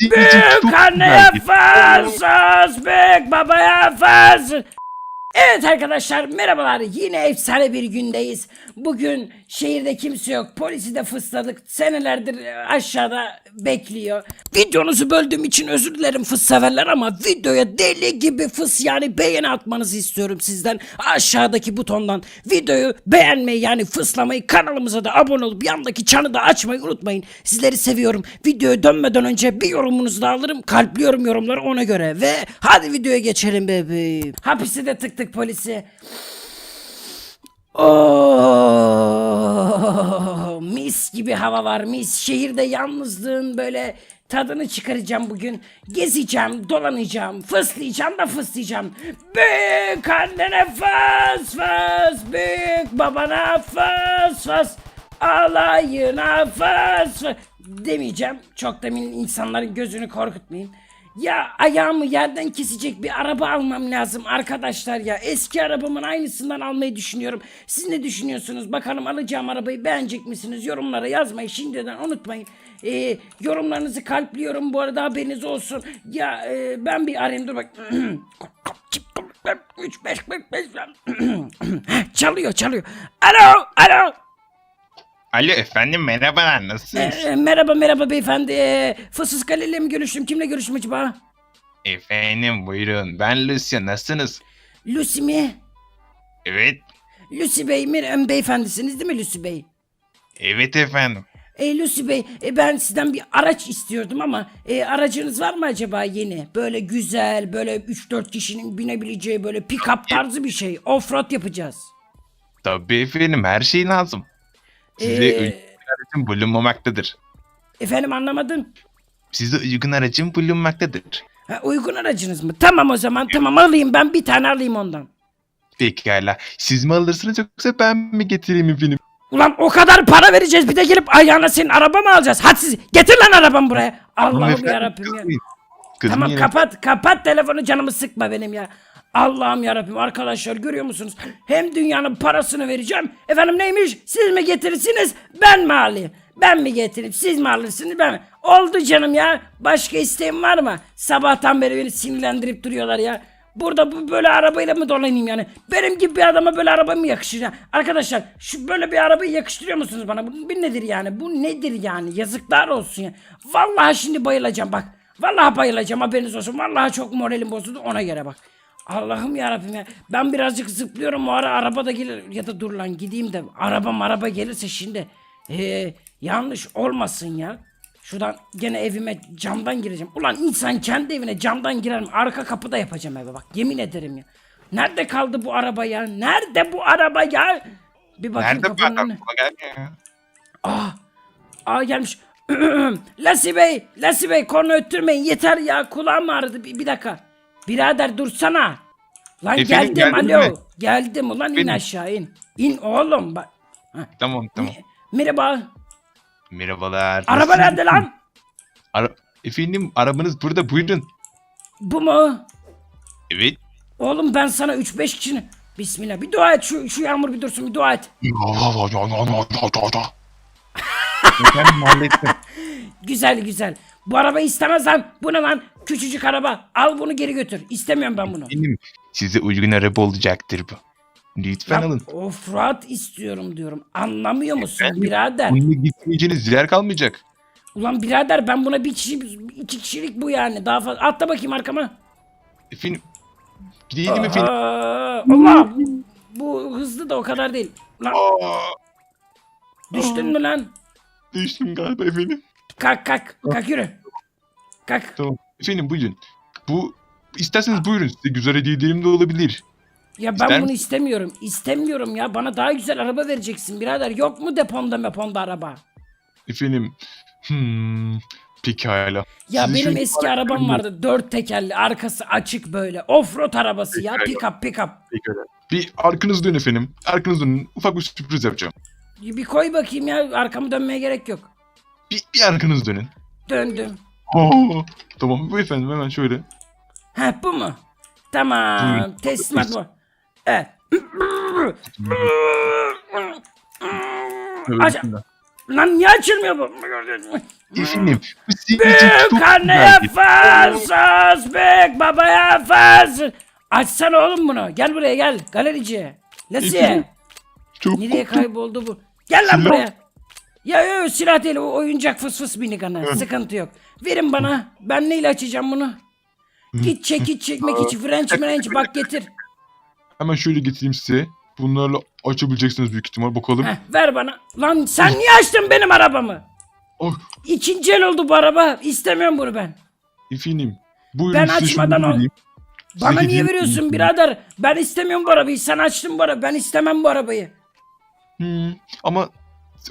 Büyük anneye fazla, büyük babaya fazla. Evet arkadaşlar merhabalar yine efsane bir gündeyiz. Bugün şehirde kimse yok polisi de fısladık senelerdir e, aşağıda bekliyor. Videonuzu böldüğüm için özür dilerim fıs severler ama videoya deli gibi fıs yani beğeni atmanızı istiyorum sizden. Aşağıdaki butondan videoyu beğenmeyi yani fıslamayı kanalımıza da abone olup yandaki çanı da açmayı unutmayın. Sizleri seviyorum. Videoya dönmeden önce bir yorumunuzu da alırım. Kalpliyorum yorumları ona göre ve hadi videoya geçelim bebeğim. Hapiste de tık tık polisi. Oo, mis gibi hava var mis. Şehirde yalnızlığın böyle tadını çıkaracağım bugün. Gezeceğim, dolanacağım, fıslayacağım da fıslayacağım. Büyük annene fıs fıs, büyük babana fıs fıs. Alayına fıs fıs. Demeyeceğim. Çok da insanların gözünü korkutmayayım. Ya ayağımı yerden kesecek bir araba almam lazım arkadaşlar ya. Eski arabamın aynısından almayı düşünüyorum. Siz ne düşünüyorsunuz? Bakalım alacağım arabayı beğenecek misiniz? Yorumlara yazmayı şimdiden unutmayın. Ee, yorumlarınızı kalpliyorum bu arada haberiniz olsun. Ya e, ben bir arayayım dur bak. 3 5 5 çalıyor çalıyor. Alo alo. Alo efendim merhabalar nasılsınız? Ee, merhaba merhaba beyefendi. Ee, Fısız Kale ile mi görüştüm? Kimle görüştüm acaba? efendim buyurun ben Lucia nasılsınız? Lucy mi? Evet Lucy Bey mi? Beyefendisiniz değil mi Lucy Bey? evet efendim. E, Lucy Bey e, ben sizden bir araç istiyordum ama e, aracınız var mı acaba yeni? Böyle güzel böyle 3-4 kişinin binebileceği böyle pick-up tarzı bir şey. Offroad yapacağız. Tabii efendim her şey lazım. Size Ee, uygun aracım bulunmamaktadır. Efendim anlamadım. Size uygun aracım bulunmaktadır. Ha, uygun aracınız mı? Tamam o zaman tamam alayım ben bir tane alayım ondan. Pekala siz mi alırsınız yoksa ben mi getireyim efendim? Ulan o kadar para vereceğiz bir de gelip ayağına senin araba mı alacağız? Hadi siz getir lan arabamı buraya. Allah'ım yarabbim ya. Kızmayın Tamam efendim. kapat kapat telefonu canımı sıkma benim ya. Allah'ım yarabbim arkadaşlar görüyor musunuz? Hem dünyanın parasını vereceğim. Efendim neymiş? Siz mi getirirsiniz ben mi alayım? Ben mi getireyim siz mi alırsınız ben mi? Oldu canım ya. Başka isteğim var mı? Sabahtan beri beni sinirlendirip duruyorlar ya. Burada bu böyle arabayla mı dolanayım yani? Benim gibi bir adama böyle araba mı yakışır ya? Arkadaşlar şu böyle bir arabayı yakıştırıyor musunuz bana? Bu, bu nedir yani? Bu nedir yani? Yazıklar olsun ya. Vallahi şimdi bayılacağım bak. Vallahi bayılacağım haberiniz olsun. Vallahi çok moralim bozuldu ona göre bak. Allah'ım yarabbim ya. Ben birazcık zıplıyorum o ara araba da gelir. Ya da dur lan gideyim de araba araba gelirse şimdi. Ee, yanlış olmasın ya. Şuradan gene evime camdan gireceğim. Ulan insan kendi evine camdan girer mi? Arka kapıda yapacağım eve bak. Yemin ederim ya. Nerede kaldı bu araba ya? Nerede bu araba ya? Bir bakayım Nerede bu kapının adam? önüne. Buna gelmiyor ya. Aa, aa gelmiş. Lasi Bey, Lasi Bey konu öttürmeyin yeter ya kulağım ağrıdı bir, bir dakika. Birader dursana. Lan Efendim, geldim geldin alo. mi? Geldim ulan in Efendim? aşağı in. İn oğlum bak. Tamam tamam. Merhaba. Merhabalar. Araba nasılsınız? nerede lan? Ara- efendim arabanız burada buyurun. Bu mu? Evet. Oğlum ben sana 3-5 kişinin... Bismillah bir dua et şu, şu yağmur bir dursun bir dua et. Efendim hallettim. Güzel güzel. Bu arabayı istemez lan. Bu ne lan? Küçücük araba. Al bunu geri götür. İstemiyorum ben bunu. Benim size uygun araba olacaktır bu. Lütfen Ya, alın. Offroad istiyorum diyorum. Anlamıyor musun Efendim? birader? Bununla gitmeyeceğiniz yer kalmayacak. Ulan birader ben buna bir kişi iki kişilik bu yani. Daha fazla atla bakayım arkama. Efendim. Gidelim efendim. Aa, Allah bu hızlı da o kadar değil. Lan Aa, düştün mü lan? Düştüm galiba efendim. Kalk kalk kalk yürü. Kalk. Tamam. Efendim buyurun. Bu isterseniz buyurun. Size güzel hediyelerim de olabilir. Ya ben İster bunu misin? istemiyorum. İstemiyorum ya. Bana daha güzel araba vereceksin birader. Yok mu deponda meponda araba? Efendim. Hmm, pekala. Ya Sizi benim şöyle eski arabam vardı. Dört tekerli, arkası açık böyle. Offroad arabası ya. Pekala. Pick up pick up. Pekala. Bir arkanızı dönün efendim. Arkanızı dönün. Ufak bir sürpriz yapacağım. Bir koy bakayım ya. Arkamı dönmeye gerek yok. Bir, bir arkanızı dönün. Döndüm. Oo, tamam bu efendim hemen şöyle. Ha bu mu? Tamam. Teslimat bu. Evet. Aç. Lan niye açılmıyor bu? Efendim bu Büyük anneye farsız, büyük babaya farsız. Açsana oğlum bunu. Gel buraya gel. Galerici. Nasıl? Efendim? Çok Nereye korktum. kayboldu bu? Gel lan Silah. buraya. Ya yo, yo, silah değil o oyuncak fıs fıs minigun'ı. Sıkıntı yok. Verin bana. Ben neyle açacağım bunu? Git çekiç çekmek için French French bak getir. Hemen şöyle getireyim size. Bunlarla açabileceksiniz büyük ihtimal. Bakalım. Heh, ver bana. Lan sen niye açtın benim arabamı? Oh, İkinci el oldu bu araba. İstemiyorum bunu ben. efendim. Buyurun Ben size açmadan o- vereyim. Size Bana niye veriyorsun birader? Ben istemiyorum bu arabayı. Sen açtın bu arabayı. Ben istemem bu arabayı. Hmm, Ama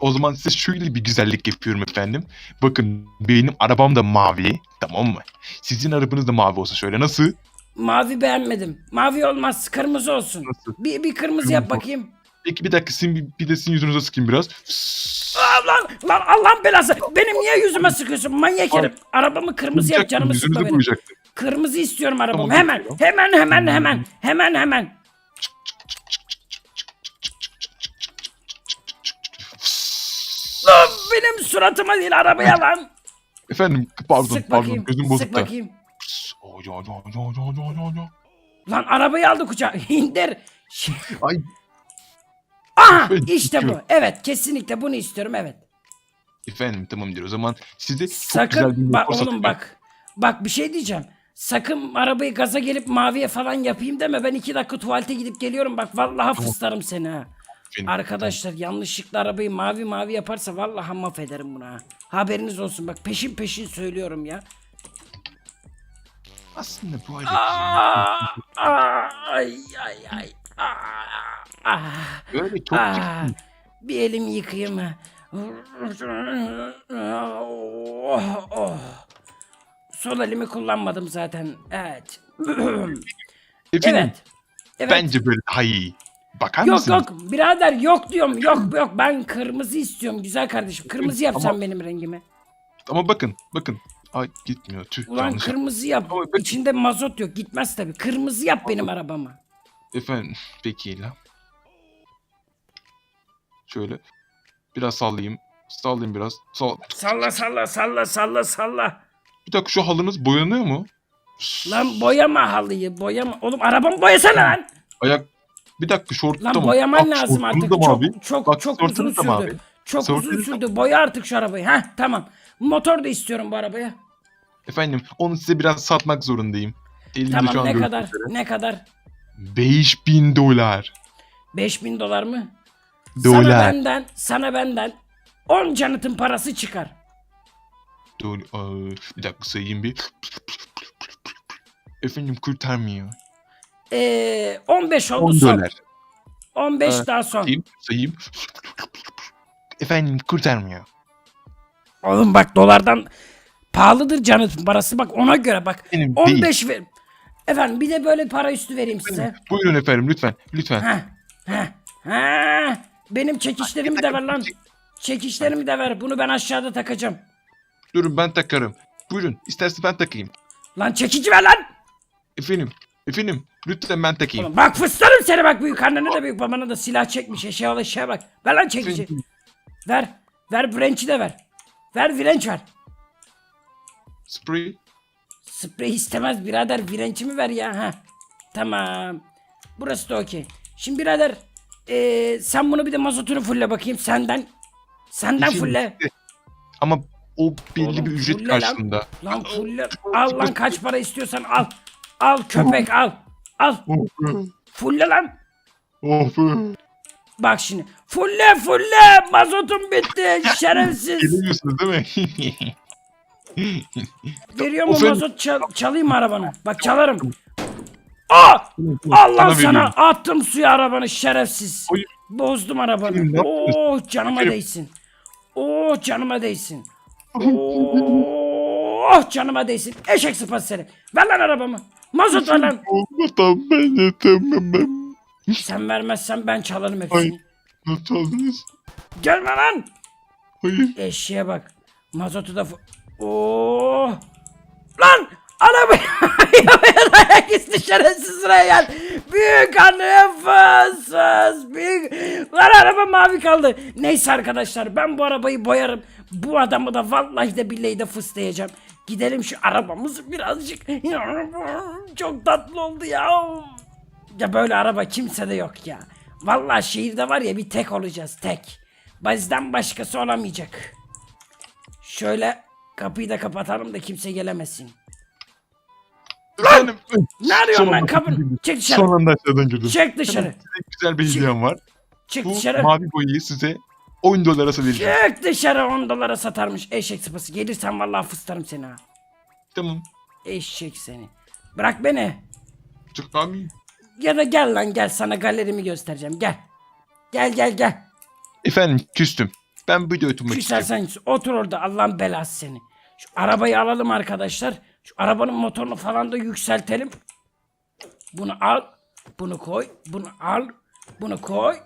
o zaman size şöyle bir güzellik yapıyorum efendim. Bakın benim arabam da mavi. Tamam mı? Sizin arabanız da mavi olsa şöyle. Nasıl? Mavi beğenmedim. Mavi olmaz. Kırmızı olsun. Nasıl? Bir, bir kırmızı yap bakayım. Peki bir dakika sizin, bir, bir de sizin yüzünüze sıkayım biraz. Aa, lan, lan Allah'ın belası. Benim niye yüzüme sıkıyorsun manyak herif? Arabamı kırmızı yap canımı sıkma Yüzünüze benim. Kırmızı istiyorum arabamı. Tamam, hemen, hemen, hemen, hemen, hemen, hemen. Benim suratıma değil arabaya lan. Efendim pardon Sık pardon bakayım. gözüm bozuk da. bakayım. Lan arabayı aldı kucağa. İndir. Ay Aha işte bu. Evet kesinlikle bunu istiyorum evet. efendim tamamdır o zaman size çok güzel bir Sakın bak motor oğlum bak. Bak bir şey diyeceğim. Sakın arabayı gaza gelip maviye falan yapayım deme. Ben iki dakika tuvalete gidip geliyorum. Bak vallahi fıslarım seni ha. Efendim, Arkadaşlar yanlışlıkla arabayı mavi mavi yaparsa vallahi mahvederim bunu ha. Haberiniz olsun bak peşin peşin söylüyorum ya. Aslında bu alet Aa, aa, ay ay ay. Aa, aa. böyle çok Ah, bir elimi yıkayayım. Oh, oh. Sol elimi kullanmadım zaten. Evet. Efendim evet. Evet. bence böyle daha iyi. Bakar Yok mısınız? yok birader yok diyorum. Yok yok ben kırmızı istiyorum güzel kardeşim. Kırmızı yap sen Ama- benim rengimi. Ama bakın bakın. Ay gitmiyor tüh. Ulan yanlış kırmızı yap. Ama ben- İçinde mazot yok. Gitmez tabii. Kırmızı yap benim arabamı. Efendim peki la. Şöyle biraz sallayayım. Sallayayım biraz. Sal. Salla salla salla salla salla. Bir dakika şu halınız boyanıyor mu? Lan boyama halıyı boyama. Oğlum arabamı boyasana lan. Ayak bir dakika şortu Lan da mı? boyaman Bak, lazım artık. da Çok mavi. çok Bak, çok uzun da sürdü. mavi. Çok uzun Şortunuz da- sürdü. Boya artık şu arabayı. Heh tamam. Motor da istiyorum bu arabaya. Efendim onu size biraz satmak zorundayım. Elimde şu Tamam ne dört kadar? Ne kadar? 5000 dolar. 5000 dolar mı? Sana Dolar. benden, sana benden 10 canıtın parası çıkar. Dolar. Aa, bir dakika sayayım bir. Efendim kurtarmıyor. Ee, 15 oldu 10 son. dolar. 15 Evet, daha son. Sayayım, sayayım. Efendim kurtarmıyor. Oğlum bak dolardan pahalıdır canıtın parası bak ona göre bak. Benim değil. 15 ver. Efendim bir de böyle para üstü vereyim size. Buyurun efendim lütfen. Lütfen. Heh, heh, heh. Benim çekişlerimi de ver lan. Çekişlerimi de ver. Bunu ben aşağıda takacağım. Durun ben takarım. Buyurun istersen ben takayım. Lan çekici ver lan. Efendim. Efendim lütfen ben takayım. Oğlum bak fıslarım seni bak büyük annene de büyük babana da silah çekmiş ol eşeğe bak. Ver lan çekici. Ver. Ver French'i de ver. Ver French ver. Sprey. Sprey istemez birader French'imi ver ya. ha. Tamam. Burası da okey. Şimdi birader eee, sen bunu bir de mazotunu fulle bakayım senden. Senden Efendim, fulle. Ama o belli Oğlum, bir ücret fulle lan. karşılığında. Lan fulle. Al lan kaç para istiyorsan al. Al köpek al. Al. Fulle lan. Oh be. Bak şimdi. Fulle fulle. Mazotum bitti. Şerefsiz. Geliyorsunuz değil mi? Veriyor mu Efendim? mazot çal- çalayım mı arabanı? Bak çalarım. Aa! Allah Sana sana veriyorum. attım suya arabanı şerefsiz. Bozdum arabanı. Oh canıma değsin. Oh canıma değsin. Oh canıma değsin. Eşek sıpası seni. Ver lan arabamı. Mazot ver lan. Olmadan ben yetemem. Sen vermezsen ben çalarım hepsini. Hayır. Nasıl çaldınız? Gelme lan. Hayır. Eşeğe bak. Mazotu da... Oh. Lan! Arabayı dayak dışarı siz buraya gel. Büyük fıs büyük. Lan araba mavi kaldı. Neyse arkadaşlar ben bu arabayı boyarım. Bu adamı da vallahi de billahi de fıslayacağım. Gidelim şu arabamızı birazcık. Çok tatlı oldu ya. Ya böyle araba kimsede yok ya. Vallahi şehirde var ya bir tek olacağız tek. Bizden başkası olamayacak. Şöyle kapıyı da kapatalım da kimse gelemesin. Efendim. Ne arıyorsun lan kapını? Çık dışarı. Son anda aşağıdan girdim. Çık dışarı. Size güzel bir hediyem var. Çık Bu dışarı. mavi boyayı size 10 dolara vereceğim. Çık dışarı 10 dolara satarmış eşek sıpası. Gelirsen vallahi fıstarım seni ha. Tamam. Eşek seni. Bırak beni. Çık abi. Ya da gel lan gel sana galerimi göstereceğim gel. Gel gel gel. Efendim küstüm. Ben video oturmak istiyorum. Küsersen otur orada Allah'ın belası seni. Şu arabayı alalım arkadaşlar. Şu arabanın motorunu falan da yükseltelim. Bunu al. Bunu koy. Bunu al. Bunu koy.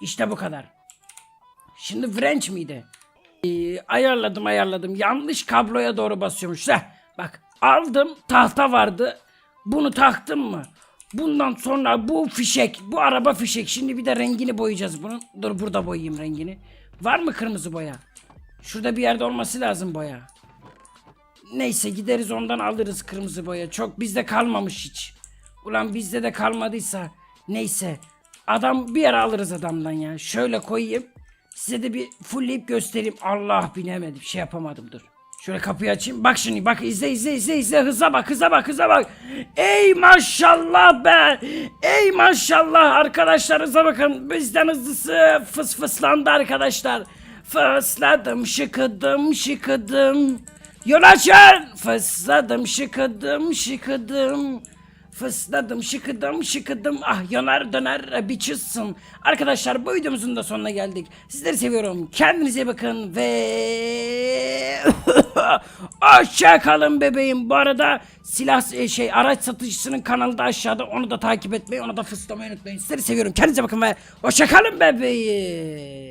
İşte bu kadar. Şimdi French miydi? Ee, ayarladım ayarladım. Yanlış kabloya doğru basıyormuş. Heh, bak aldım tahta vardı. Bunu taktım mı? Bundan sonra bu fişek, bu araba fişek. Şimdi bir de rengini boyayacağız bunun. Dur burada boyayayım rengini. Var mı kırmızı boya? Şurada bir yerde olması lazım boya. Neyse gideriz ondan alırız kırmızı boya. Çok bizde kalmamış hiç. Ulan bizde de kalmadıysa neyse. Adam bir yere alırız adamdan ya. Şöyle koyayım. Size de bir fullleyip göstereyim. Allah binemedim. Şey yapamadım dur. Şöyle kapıyı açayım. Bak şimdi bak izle izle izle izle. Hıza bak hıza bak hıza bak. Ey maşallah be. Ey maşallah arkadaşlar hıza bakın. Bizden hızlısı fıs fıslandı arkadaşlar. Fısladım şıkıdım şıkıdım. Yol açın. Fısladım şıkıdım şıkıdım. Fısladım şıkıdım şıkıdım ah yanar döner bir çizsin. Arkadaşlar bu videomuzun da sonuna geldik. Sizleri seviyorum. Kendinize bakın ve hoşça kalın bebeğim. Bu arada silah e, şey araç satıcısının kanalı da aşağıda. Onu da takip etmeyi, onu da fıslamayı unutmayın. Sizleri seviyorum. Kendinize bakın ve hoşça kalın bebeğim.